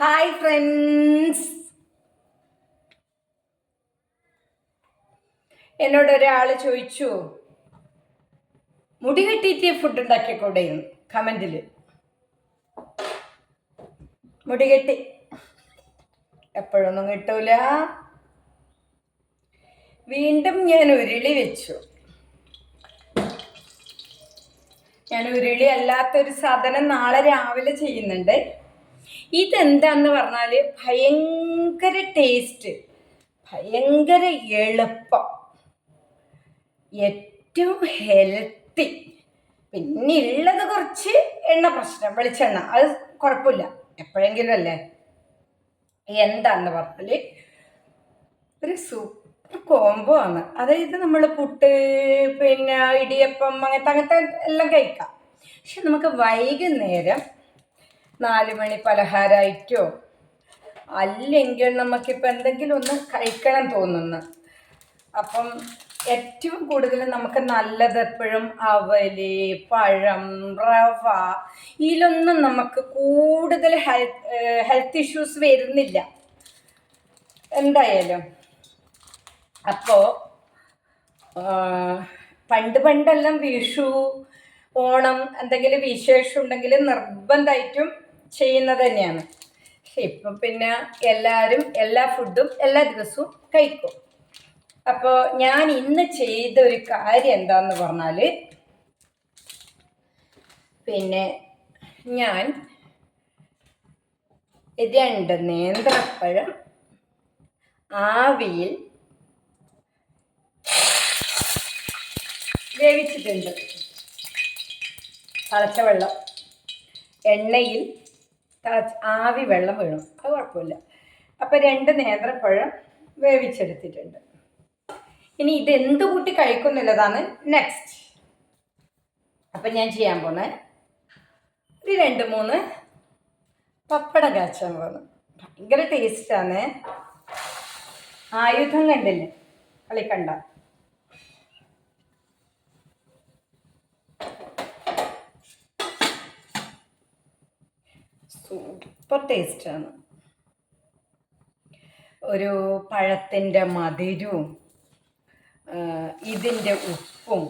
Hi friends എന്നോട് ഒരാൾ ചോദിച്ചു മുടി കെട്ടിയിട്ട് ഫുഡ് ഉണ്ടാക്കിക്കൂടെ കമന്റിൽ മുടി കെട്ടി. എപ്പോഴൊന്നും കിട്ടൂല. വീണ്ടും ഞാൻ ഉരുളി വെച്ചു. ഞാൻ ഉരുളി അല്ലാത്തൊരു സാധനം നാളെ രാവിലെ ചെയ്യുന്നുണ്ട്. ഇതെന്താന്ന് പറഞ്ഞാൽ ഭയങ്കര ടേസ്റ്റ് ഭയങ്കര എളുപ്പം. ഏറ്റവും ഹെൽത്തി പിന്നെ ഉള്ളത് കുറച്ച് എണ്ണ പ്രശ്നം വെളിച്ചെണ്ണ. അത് കുഴപ്പമില്ല. എപ്പോഴെങ്കിലും അല്ലേ? എന്താന്ന് പറഞ്ഞാൽ ഒരു സൂപ്പർ കോംബോ ആണ്. അതായത് നമ്മൾ പുട്ട് പിന്നെ ഇടിയപ്പം അങ്ങനത്തെ അങ്ങനത്തെ എല്ലാം കഴിക്കാം. പക്ഷെ നമുക്ക് വൈകുന്നേരം നാല് മണി പലഹാരമായിട്ടോ അല്ലെങ്കിൽ നമുക്കിപ്പോൾ എന്തെങ്കിലും ഒന്ന് കഴിക്കണം തോന്നുന്നു. അപ്പം ഏറ്റവും കൂടുതൽ നമുക്ക് നല്ലത് എപ്പോഴും അവൽ പഴം റവ ഇതിലൊന്നും നമുക്ക് കൂടുതൽ ഹെൽത്ത് ഹെൽത്ത് ഇഷ്യൂസ് വരുന്നില്ല. എന്തായാലും. അപ്പോൾ പണ്ട് പണ്ടെല്ലാം വിഷു ഓണം എന്തെങ്കിലും വിശേഷം ഉണ്ടെങ്കിൽ നിർബന്ധമായിട്ടും ചെയ്യുന്നത് തന്നെയാണ്. ഇപ്പം പിന്നെ എല്ലാവരും എല്ലാ ഫുഡും എല്ലാ ദിവസവും കഴിക്കും. അപ്പോൾ ഞാൻ ഇന്ന് ചെയ്ത ഒരു കാര്യം എന്താന്ന് പറഞ്ഞാൽ പിന്നെ ഞാൻ രണ്ട് നേന്ത്രപ്പഴം ആവിയിൽ വേവിച്ചിട്ടുണ്ട്. തളച്ച വെള്ളം. എണ്ണയിൽ ആവി വെള്ളം വീണു. അത് കുഴപ്പമില്ല. അപ്പോൾ രണ്ട് നേന്ത്രപ്പഴം വേവിച്ചെടുത്തിട്ടുണ്ട്. ഇനി ഇത് എന്ത് കൂട്ടി കഴിക്കുന്നുള്ളതാണ് നെക്സ്റ്റ് അപ്പം ഞാൻ ചെയ്യാൻ പോകുന്നത് ഒരു രണ്ട് മൂന്ന് പപ്പട കാച്ചാൻ പോകുന്നു ഭയങ്കര ടേസ്റ്റാണ് ആയുധം കണ്ടില്ലേ? കളിക്കണ്ട. സൂപ്പർ ടേസ്റ്റാണ് ഒരു പഴത്തിന്റെ മധുരവും ഇതിന്റെ ഉപ്പും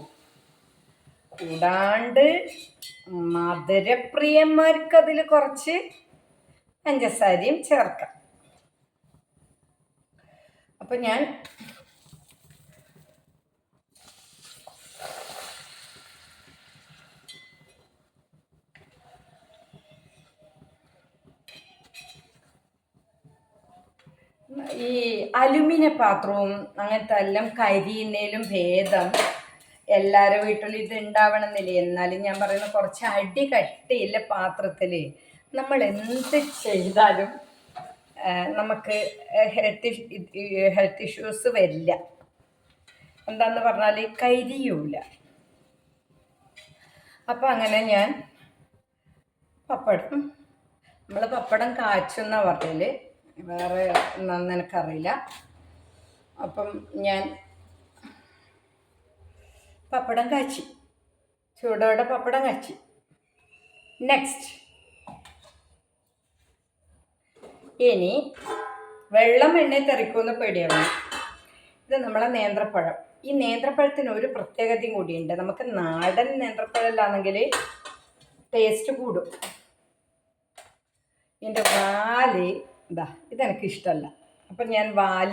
കൂടാണ്ട് മധുരപ്രിയന്മാർക്ക് അതിൽ കുറച്ച് പഞ്ചസാരയും ചേർക്കാം. അപ്പം ഞാൻ ഈ അലുമിനിയ പാത്രവും അങ്ങനത്തെ എല്ലാം കരിയുന്നതിലും ഭേദം എല്ലാവരുടെ വീട്ടിലും ഇത് ഉണ്ടാവണമെന്നില്ല എന്നാലും ഞാൻ പറയുന്ന കുറച്ച് അടി കട്ടിയില്ല പാത്രത്തിൽ നമ്മൾ എന്ത് ചെയ്താലും നമുക്ക് ഹെൽത്ത് ഹെൽത്ത് ഇഷ്യൂസ് വരില്ല. എന്താന്ന് പറഞ്ഞാൽ കരിയൂല. അപ്പം അങ്ങനെ ഞാൻ പപ്പടം നമ്മൾ പപ്പടം കാച്ചുന്ന പറഞ്ഞാൽ വേറെ ഒന്നും എനിക്കറിയില്ല അപ്പം ഞാൻ പപ്പടം കാച്ചി. ചൂടോടെ പപ്പടം കാച്ചി. നെക്സ്റ്റ് ഇനി വെള്ളം എണ്ണയിൽ തെറിക്കുമെന്ന് പേടിയാണ് ഇത് നമ്മളെ നേന്ത്രപ്പഴം. ഈ നേന്ത്രപ്പഴത്തിന് ഒരു പ്രത്യേകതയും കൂടിയുണ്ട്. നമുക്ക് നാടൻ നേന്ത്രപ്പഴമില്ലാന്നെങ്കിൽ ടേസ്റ്റ് കൂടും. ഇതിന്റെ വാൽ ഇതാ ഇതെനിക്ക് ഇഷ്ടമല്ല. അപ്പം ഞാൻ വാൽ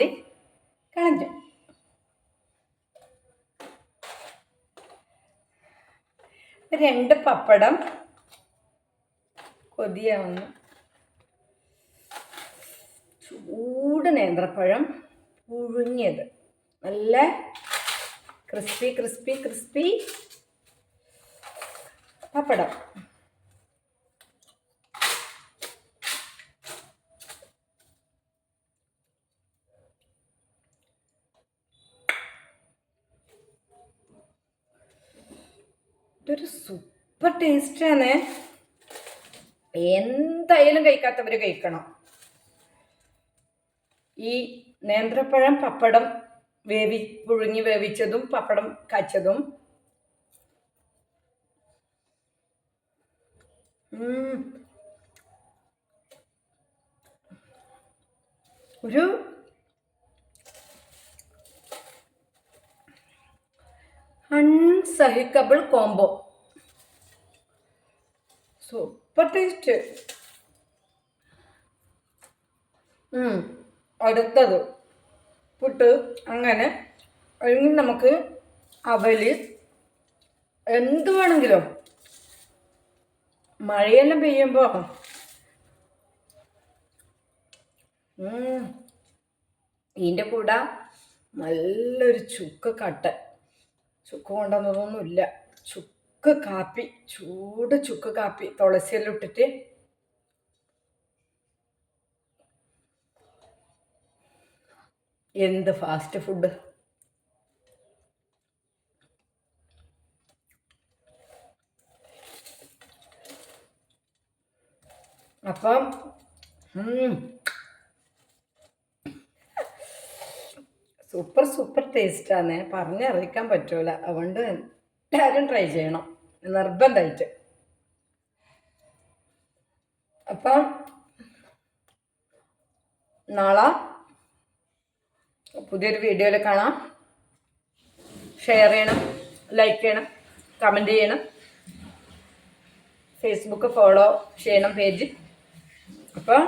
കളഞ്ഞു. രണ്ട് പപ്പടം കൊതിയാവുന്നു ചൂട് നേന്ത്രപ്പഴം പുഴുങ്ങിയത്. നല്ല ക്രിസ്പി ക്രിസ്പി ക്രിസ്പി പപ്പടം. ഇതൊരു സൂപ്പർ ടേസ്റ്റാണ് എന്തായാലും കഴിക്കാത്തവർ കഴിക്കണം. ഈ നേന്ത്രപ്പഴം പപ്പടം വേവി പുഴുങ്ങി വേവിച്ചതും പപ്പടം കാച്ചതും. ഒരു അൺസഹിക്കബിൾ കോംബോ സൂപ്പർ ടേസ്റ്റ് അടുത്തത്. പുട്ട് അങ്ങനെ. അല്ലെങ്കിൽ നമുക്ക് അവൽ. എന്ത് വേണമെങ്കിലും. മഴയെല്ലാം പെയ്യുമ്പോൾ ഇതിന്റെ കൂടെ നല്ലൊരു ചുക്ക് കട്ട ചുക്ക് കൊണ്ടുവന്നതൊന്നുമില്ല ചുക്ക് കാപ്പി ചൂട് ചുക്ക് കാപ്പി തുളസിയെല്ലാം ഇട്ടിട്ട് എന്ത് ഫാസ്റ്റ് ഫുഡ് അപ്പം സൂപ്പർ സൂപ്പർ ടേസ്റ്റാണ് പറഞ്ഞറിയിക്കാൻ പറ്റൂല. അതുകൊണ്ട് എല്ലാവരും ട്രൈ ചെയ്യണം. നിർബന്ധമായിട്ട് അപ്പം നാളെ പുതിയൊരു വീഡിയോയിൽ കാണാം. ഷെയർ ചെയ്യണം ലൈക്ക് ചെയ്യണം കമന്റ് ചെയ്യണം. ഫേസ്ബുക്ക് ഫോളോ ചെയ്യണം പേജ് അപ്പോൾ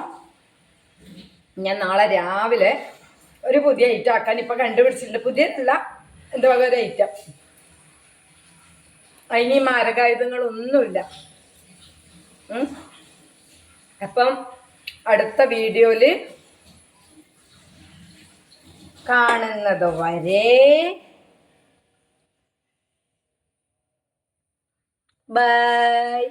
ഞാൻ നാളെ രാവിലെ ഒരു പുതിയ ഐറ്റം ആക്കാൻ ഇപ്പം കണ്ടുപിടിച്ചിട്ടുണ്ട്. പുതിയതല്ല എന്താ പറയുക ഒരു ഐറ്റം അതിന് മാരകായുധങ്ങളൊന്നുമില്ല. അപ്പം അടുത്ത വീഡിയോയിൽ കാണുന്നത് വരെ ബൈ.